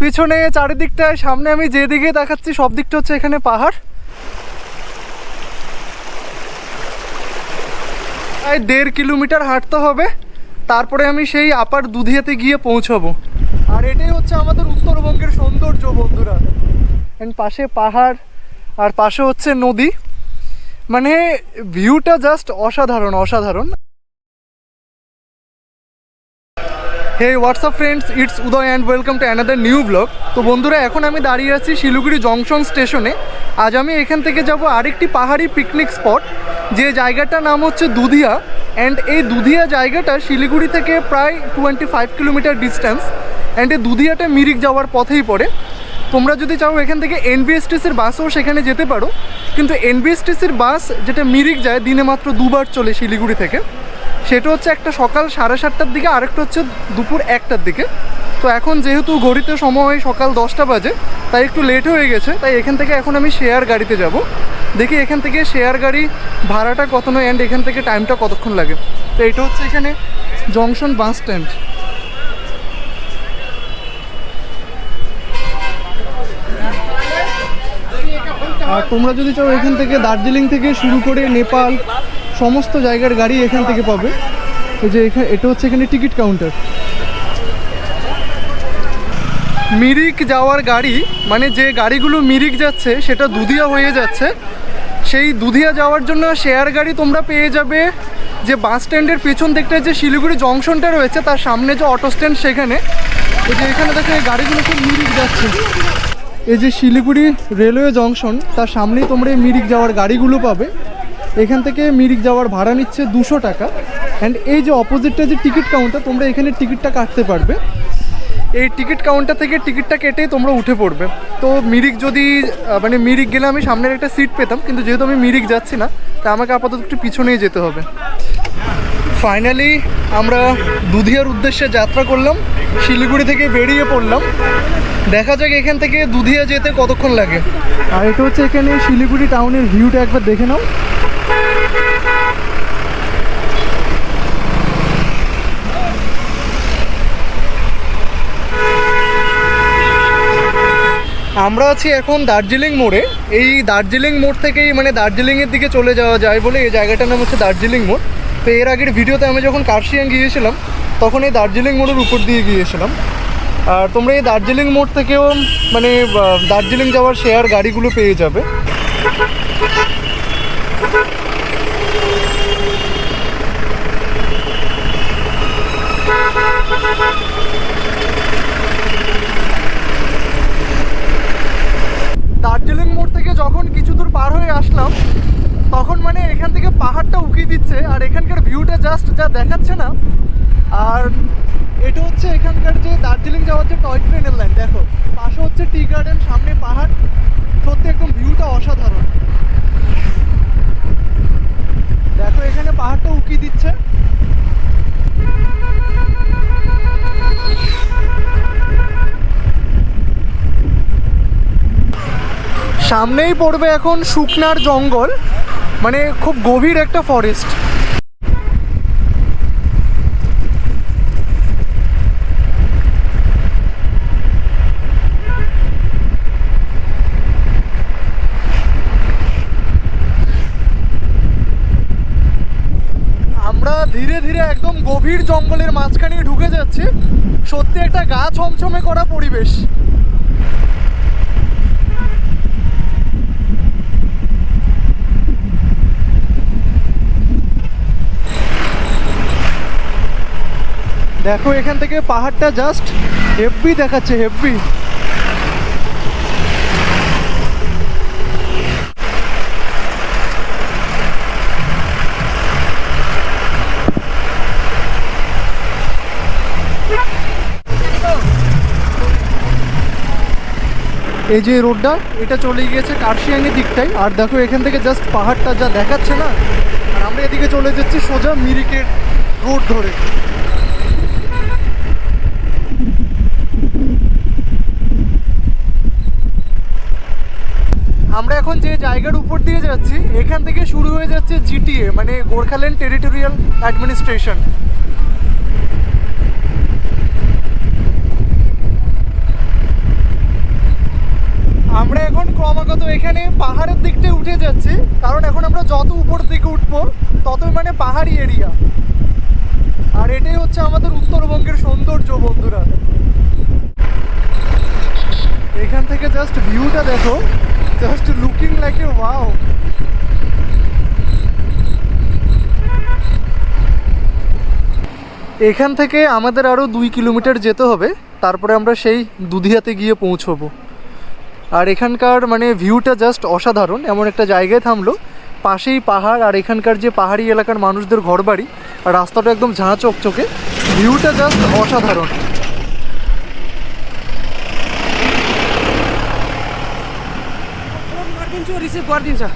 পিছনে চারিদিকটায়, সামনে আমি যেদিকে দেখাচ্ছি, সব দিকটা হচ্ছে এখানে পাহাড়। প্রায় দেড় কিলোমিটার হাঁটতে হবে, তারপরে আমি সেই আপার দুধিয়াতে গিয়ে পৌঁছাবো। আর এটাই হচ্ছে আমাদের উত্তরবঙ্গের সৌন্দর্য, বন্ধুরা। And পাশে পাহাড়, আর পাশে হচ্ছে নদী। মানে ভিউটা জাস্ট অসাধারণ অসাধারণ। Hey WhatsApp friends it's Uday and welcome to another new blog তো বন্ধুরা, এখন আমি দাঁড়িয়ে আছি শিলিগুড়ি জংশন স্টেশনে। আজ আমি এখান থেকে যাব আরেকটি পাহাড়ি পিকনিক স্পট যে জায়গাটার নাম হচ্ছে দুধিয়া। অ্যান্ড এই দুধিয়া জায়গাটা শিলিগুড়ি থেকে প্রায় twenty five kilometre distance and এই দুধিয়াটা মিরিক যাওয়ার পথেই পড়ে। তোমরা যদি চাও এখান থেকে এনবিএসটিসির বাসও সেখানে যেতে পারো। কিন্তু এনবিএসটিসির বাস যেটা মিরিক যায়, দিনে মাত্র দুবার চলে শিলিগুড়ি থেকে। সেটা হচ্ছে একটা সকাল সাড়ে সাতটার দিকে, আরেকটা হচ্ছে দুপুর একটার দিকে। তো এখন যেহেতু ঘড়িতে সময় সকাল দশটা বাজে, তাই একটু লেট হয়ে গেছে, তাই এখান থেকে এখন আমি শেয়ার গাড়িতে যাব। দেখি এখান থেকে শেয়ার গাড়ি ভাড়াটা কত নয় অ্যান্ড এখান থেকে টাইমটা কতক্ষণ লাগে। তো এটা হচ্ছে এখানে জংশন বাস স্ট্যান্ড আর তোমরা যদি চাও এখান থেকে দার্জিলিং থেকে শুরু করে নেপাল সমস্ত জায়গার গাড়ি এখান থেকে পাবে। এই যে এখানে এটা হচ্ছে এখানে টিকিট কাউন্টার। মিরিক যাওয়ার গাড়ি মানে যে গাড়িগুলো মিরিক যাচ্ছে, সেটা দুধিয়া হয়ে যাচ্ছে। সেই দুধিয়া যাওয়ার জন্য শেয়ার গাড়ি তোমরা পেয়ে যাবে। যে বাস স্ট্যান্ডের পেছন দিকটায় যে শিলিগুড়ি জংশনটা রয়েছে, তার সামনে যে অটো স্ট্যান্ড সেখানে। এই যে এখানে দেখো, এই গাড়িগুলো সব মিরিক যাচ্ছে। এই যে শিলিগুড়ি রেলওয়ে জংশন, তার সামনেই তোমরা এই মিরিক যাওয়ার গাড়িগুলো পাবে। এখান থেকে মিরিক যাওয়ার ভাড়া নিচ্ছে দুশো টাকা। অ্যান্ড এই যে অপোজিটটা যে টিকিট কাউন্টার তোমরা এখানে টিকিটটা কাটতে পারবে। এই টিকিট কাউন্টার থেকে টিকিটটা কেটেই তোমরা উঠে পড়বে। তো মিরিক যদি মানে মিরিক গেলে আমি সামনের একটা সিট পেতাম, কিন্তু যেহেতু আমি মিরিক যাচ্ছি না, তা আমাকে আপাতত একটু পিছনেই যেতে হবে। ফাইনালি আমরা দুধিয়ার উদ্দেশ্যে যাত্রা করলাম, শিলিগুড়ি থেকে বেরিয়ে পড়লাম। দেখা যাক এখান থেকে দুধিয়া যেতে কতক্ষণ লাগে। আর এটা হচ্ছে এখানে শিলিগুড়ি টাউনের ভিউটা একবার দেখে নাও। আমরা আছি এখন দার্জিলিং মোড়ে। এই দার্জিলিং মোড় থেকেই মানে দার্জিলিংয়ের দিকে চলে যাওয়া যায় বলে এই জায়গাটার নাম হচ্ছে দার্জিলিং মোড়। তো এর আগের ভিডিওতে আমি যখন কার্শিয়াং গিয়েছিলাম, তখন এই দার্জিলিং মোড়ের উপর দিয়ে গিয়েছিলাম। আর তোমরা এই দার্জিলিং মোড় থেকেও মানে দার্জিলিং যাওয়ার শেয়ার গাড়িগুলো পেয়ে যাবে দার্জিলিং মোড় থেকে যখন কিছু দূর পার হয়ে আসলাম তখন মানে এখান থেকে পাহাড়টা উকি দিচ্ছে আর এখানকার ভিউটা জাস্ট যা দেখাচ্ছে না। আর এটা হচ্ছে এখানকার যে দার্জিলিং যাওয়ার যে টয় ট্রেনের লাইন দেখো, পাশে হচ্ছে টি গার্ডেন সামনে পাহাড়। সত্যি একদম ভিউটা অসাধারণ। দেখো, এখানে পাহাড়টা উকি দিচ্ছে। সামনেই পড়বে এখন শুকনার জঙ্গল মানে খুব গভীর একটা ফরেস্ট আমরা ধীরে ধীরে একদম গভীর জঙ্গলের মাঝখানে ঢুকে যাচ্ছে। সত্যি একটা গা ছমছমে করা পরিবেশ। দেখো, এখান থেকে পাহাড়টা জাস্ট হেভি দেখাচ্ছে হেভি এই যে রোডটা, এটা চলে গিয়েছে কার্শিয়াংয়ের দিকটাই। আর দেখো, এখান থেকে জাস্ট পাহাড়টা যা দেখাচ্ছে না, আর আমরা এদিকে চলে যাচ্ছি সোজা মিরিকের রোড ধরে। আমরা এখন যে জায়গার উপর দিয়ে যাচ্ছি, এখান থেকে শুরু হয়ে যাচ্ছে জিটিএ মানে গোর্খাল্যান্ড টেরিটোরিয়াল অ্যাডমিনিস্ট্রেশন ক্রমাগত এখানে পাহাড়ের দিকটাই উঠে যাচ্ছি। কারণ এখন আমরা যত উপর দিকে উঠবো, ততই মানে পাহাড়ি এরিয়া আর এটাই হচ্ছে আমাদের উত্তরবঙ্গের সৌন্দর্য বন্ধুরা। এখান থেকে জাস্ট ভিউটা দেখো। Just looking like a wow এখান থেকে আমাদের আরও দুই কিলোমিটার যেতে হবে। তারপরে আমরা সেই দুধিয়াতে গিয়ে পৌঁছবো। আর এখানকার মানে ভিউটা জাস্ট অসাধারণ এমন একটা জায়গায় থামলো পাশেই পাহাড় আর এখানকার যে পাহাড়ি এলাকার মানুষদের ঘরবাড়ি আর রাস্তাটা একদম ঝাঁ চকচকে ভিউটা জাস্ট অসাধারণ फोन गरिदिन्छु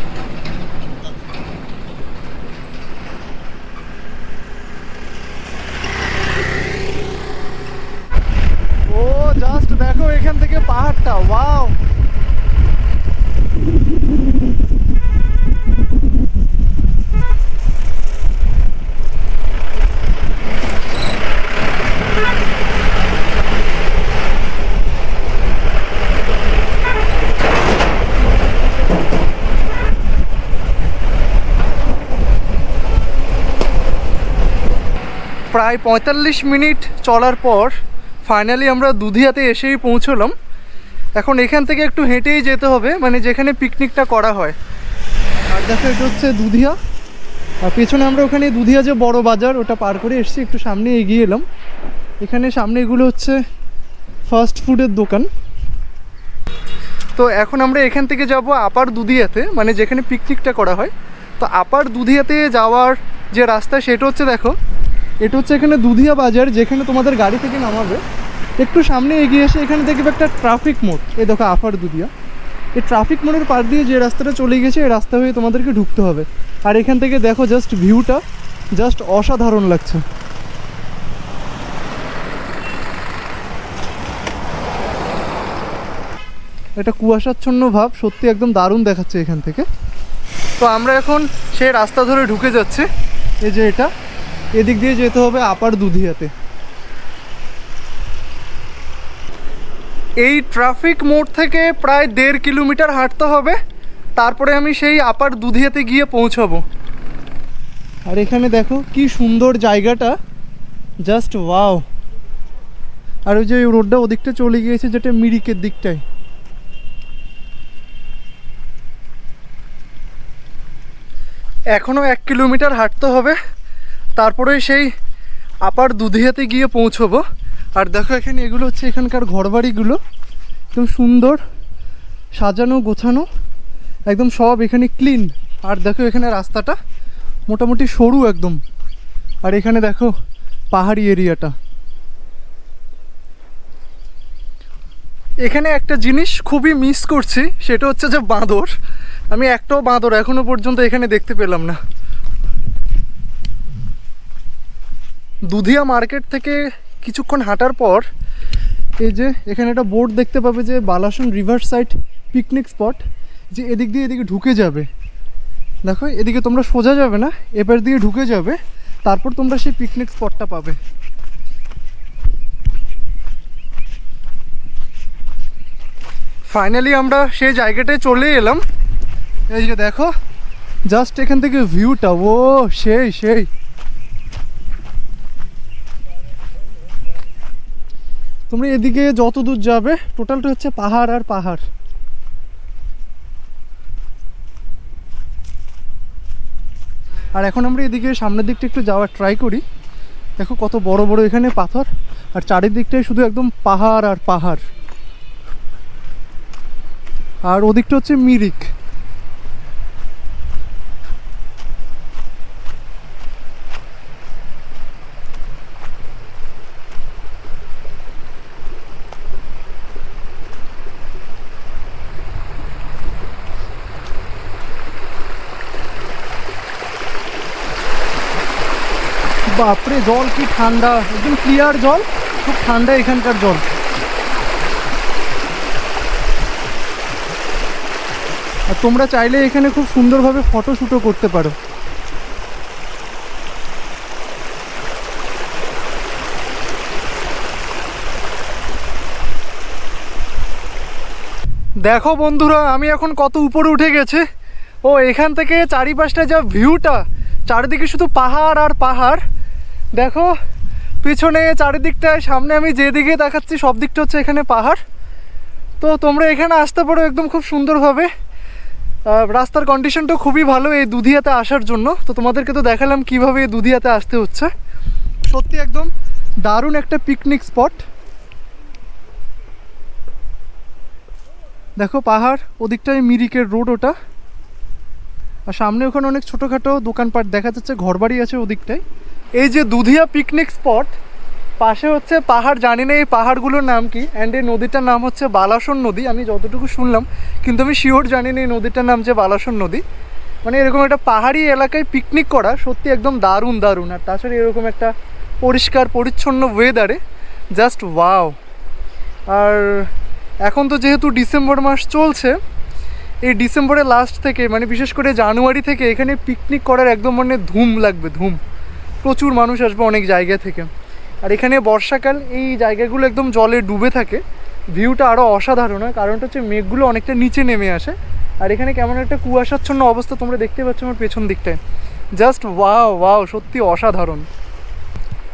প্রায় পঁয়তাল্লিশ মিনিট চলার পর ফাইনালি আমরা দুধিয়াতে এসেই পৌঁছলাম। এখন এখান থেকে একটু হেঁটেই যেতে হবে মানে যেখানে পিকনিকটা করা হয়। আর দেখো, এটা হচ্ছে দুধিয়া। আর পেছনে আমরা ওখানে দুধিয়া যে বড় বাজার, ওটা পার করে এসেছি, একটু সামনে এগিয়ে এলাম। এখানে সামনে এগুলো হচ্ছে ফাস্ট ফুডের দোকান। তো এখন আমরা এখান থেকে যাব আপার দুধিয়াতে মানে যেখানে পিকনিকটা করা হয়। তো আপার দুধিয়াতে যাওয়ার যে রাস্তা, সেটা হচ্ছে দেখো এটা হচ্ছে এখানে দুধিয়া বাজার, যেখানে তোমাদের গাড়ি থেকে নামাবে। একটু সামনে এগিয়ে এসে এখানে দেখবে একটা ট্রাফিক মোড়। এই দেখো, আফার দুধিয়া। এই ট্রাফিক মোড়ের পার দিয়ে যে রাস্তাটা চলে গেছে, এই রাস্তা হয়ে তোমাদেরকে ঢুকতে হবে। আর এখান থেকে দেখো জাস্ট ভিউটা জাস্ট অসাধারণ লাগছে। এটা কুয়াশাচ্ছন্ন ভাব, সত্যি একদম দারুণ দেখাচ্ছে এখান থেকে। তো আমরা এখন সে রাস্তা ধরে ঢুকে যাচ্ছি। এই যে এটা। এদিক দিয়ে যেতে হবে আপার দুধিয়াতে। এই ট্রাফিক মোড় থেকে প্রায় দেড় কিলোমিটার হাঁটতে হবে। তারপরে আমি সেই আপার দুধিয়াতে গিয়ে পৌঁছাবো। আর এখানে দেখো কি সুন্দর জায়গাটা। Just wow. আর ওই যে রোডটা ওদিকটা চলে গিয়েছে যেটা মিরিকের দিকটায়। এখনও এক কিলোমিটার হাঁটতে হবে। তারপরে সেই আপার দুধিয়াতে গিয়ে পৌঁছবো। আর দেখো এখানে এগুলো হচ্ছে এখানকার ঘরবাড়িগুলো। একদম সুন্দর সাজানো, গোছানো, একদম সব এখানে ক্লিন আর দেখো এখানে রাস্তাটা মোটামুটি সরু একদম। আর এখানে দেখো পাহাড়ি এরিয়াটা। এখানে একটা জিনিস খুবই মিস করছি, সেটা হচ্ছে যে বাঁদর। আমি একটাও বাঁদর এখনও পর্যন্ত এখানে দেখতে পেলাম না। দুধিয়া মার্কেট থেকে কিছুক্ষণ হাঁটার পর এই যে এখানে একটা বোর্ড দেখতে পাবে যে Balason river side picnic spot, যে এদিক দিয়ে এদিকে ঢুকে যাবে। দেখো, এদিকে তোমরা সোজা যাবে না এপার দিয়ে ঢুকে যাবে, তারপর তোমরা সেই পিকনিক স্পটটা পাবে। ফাইনালি আমরা সেই জায়গাটায় চলে এলাম। এই যে দেখো, জাস্ট এখান থেকে ভিউটা, ও সেই সেই। তোমরা এদিকে যত দূর যাবে টোটালটা হচ্ছে পাহাড় আর পাহাড়। আর এখন আমরা এদিকে সামনের দিকটা একটু যাওয়ার ট্রাই করি। দেখো কত বড় বড় এখানে পাথর, আর চারিদিকটাই শুধু একদম পাহাড় আর পাহাড়। আর ওদিকটা হচ্ছে মিরিক। বাপরে, জল কি ঠান্ডা? একদম ক্লিয়ার জল, খুব ঠান্ডা এখানকার জল। আর তোমরা চাইলে এখানে খুব সুন্দরভাবে ফটো শ্যুটও করতে পারো। দেখো বন্ধুরা, আমি এখন কত উপরে উঠে গেছে। ও, এখান থেকে চারিপাশটা যা ভিউটা চারিদিকে শুধু পাহাড় আর পাহাড়। দেখো, পিছনে চারিদিকটায়, সামনে আমি যেদিকে দেখাচ্ছি, সব দিকটা হচ্ছে এখানে পাহাড়। তো তোমরা এখানে আসতে পারো একদম খুব সুন্দরভাবে। রাস্তার কন্ডিশনটা খুবই ভালো এই দুধিয়াতে আসার জন্য। তো তোমাদেরকে তো দেখালাম কীভাবে এই দুধিয়াতে আসতে হচ্ছে। সত্যি একদম দারুণ একটা পিকনিক স্পট দেখো পাহাড়, ওদিকটায় মিরিকের রোড ওটা। আর সামনে ওখানে অনেক ছোটোখাটো দোকানপাট দেখা যাচ্ছে, ঘরবাড়ি আছে ওদিকটায়। এই যে দুধিয়া পিকনিক স্পট পাশে হচ্ছে পাহাড়, জানি না এই পাহাড়গুলোর নাম কি অ্যান্ড এই নদীটার নাম হচ্ছে বালাসন নদী, আমি যতটুকু শুনলাম, কিন্তু আমি শিওর জানি না এই নদীটার নাম যে বালাসন নদী। মানে এরকম একটা পাহাড়ি এলাকায় পিকনিক করা সত্যি একদম দারুণ দারুণ। আর তাছাড়া এরকম একটা পরিষ্কার, পরিচ্ছন্ন ওয়েদারে জাস্ট ওয়াও আর এখন তো যেহেতু ডিসেম্বর মাস চলছে, এই ডিসেম্বরের লাস্ট থেকে মানে বিশেষ করে জানুয়ারি থেকে এখানে পিকনিক করার একদম মানে ধুম লাগবে, ধুম। প্রচুর মানুষ আসবে অনেক জায়গা থেকে। আর এখানে বর্ষাকাল, এই জায়গাগুলো একদম জলে ডুবে থাকে। ভিউটা আরও অসাধারণ হয়, কারণটা হচ্ছে মেঘগুলো অনেকটা নিচে নেমে আসে। আর এখানে কেমন একটা কুয়াশাচ্ছন্ন অবস্থা তোমরা দেখতে পাচ্ছ আমার পেছন দিকটায়। জাস্ট ওয়াও ওয়াও, সত্যি অসাধারণ।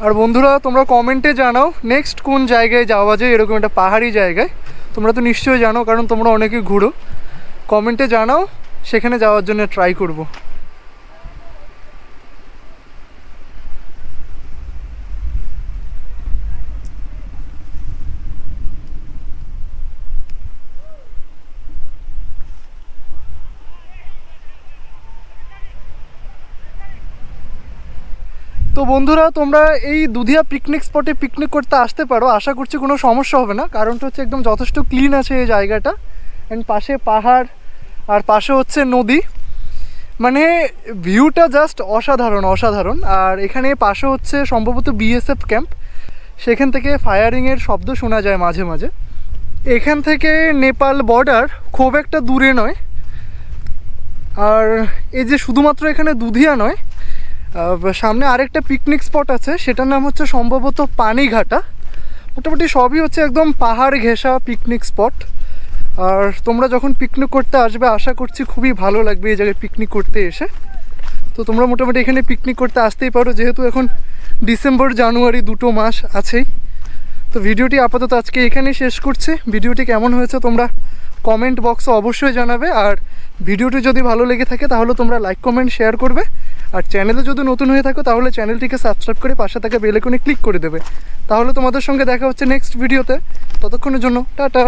আর বন্ধুরা, তোমরা কমেন্টে জানাও, নেক্সট কোন জায়গায় যাওয়া যায়, এরকম একটা পাহাড়ি জায়গায়। তোমরা তো নিশ্চয়ই জানো, কারণ তোমরা অনেকে ঘুরো। কমেন্টে জানাও, সেখানে যাওয়ার জন্য ট্রাই করব। তো বন্ধুরা, তোমরা এই দুধিয়া পিকনিক স্পটে পিকনিক করতে আসতে পারো। আশা করছি কোনো সমস্যা হবে না। কারণটা হচ্ছে একদম যথেষ্ট ক্লিন আছে এই জায়গাটা। অ্যান্ড পাশে পাহাড়, আর পাশে হচ্ছে নদী। মানে ভিউটা জাস্ট অসাধারণ অসাধারণ। আর এখানে পাশে হচ্ছে সম্ভবত বিএসএফ ক্যাম্প সেখান থেকে ফায়ারিংয়ের শব্দ শোনা যায় মাঝে মাঝে। এখান থেকে নেপাল বর্ডার খুব একটা দূরে নয়। আর এই যে শুধুমাত্র এখানে দুধিয়া নয় সামনে আরেকটা পিকনিক স্পট আছে, সেটার নাম হচ্ছে সম্ভবত পানিঘাটা। মোটামুটি সবই হচ্ছে একদম পাহাড় ঘেঁষা পিকনিক স্পট আর তোমরা যখন পিকনিক করতে আসবে, আশা করছি খুবই ভালো লাগবে এই জায়গায় পিকনিক করতে এসে। তো তোমরা মোটামুটি এখানে পিকনিক করতে আসতেই পারো, যেহেতু এখন ডিসেম্বর, জানুয়ারি দুটো মাস আছেই। তো ভিডিওটি আপাতত আজকে এখানেই শেষ করছি। ভিডিওটি কেমন হয়েছে তোমরা কমেন্ট বক্সে অবশ্যই জানাবে। আর ভিডিওটি যদি ভালো লেগে থাকে, তাহলে তোমরা লাইক কমেন্ট শেয়ার করবে। আর চ্যানেলে যদি নতুন হয়ে থাকো, তাহলে চ্যানেলটিকে সাবস্ক্রাইব করে পাশে থাকা বেলেকনে ক্লিক করে দেবে। তাহলে তোমাদের সঙ্গে দেখা হচ্ছে নেক্সট ভিডিওতে ততক্ষণের জন্য, টাটা!